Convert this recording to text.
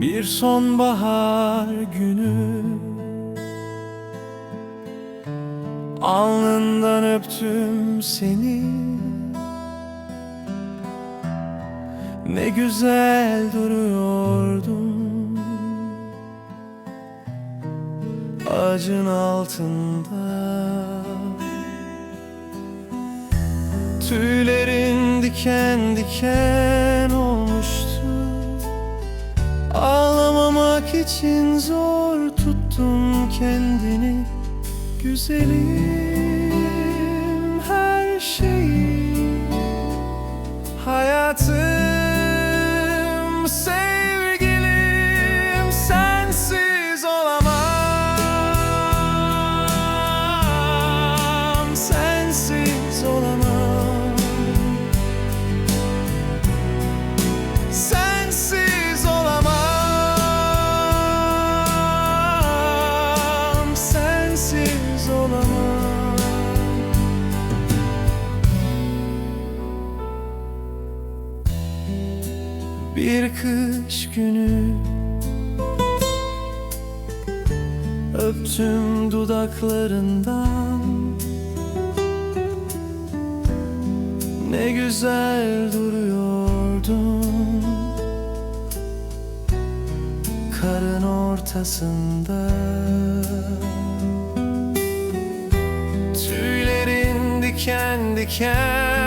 Bir sonbahar günü Alnından öptüm seni. Ne güzel duruyordun Ağacın altında. Tüylerin diken diken için zor tuttum kendini Güzelim Bir kış günü. Öptüm dudaklarından. Ne güzel duruyordun. Karın ortasında. Tüylerin diken diken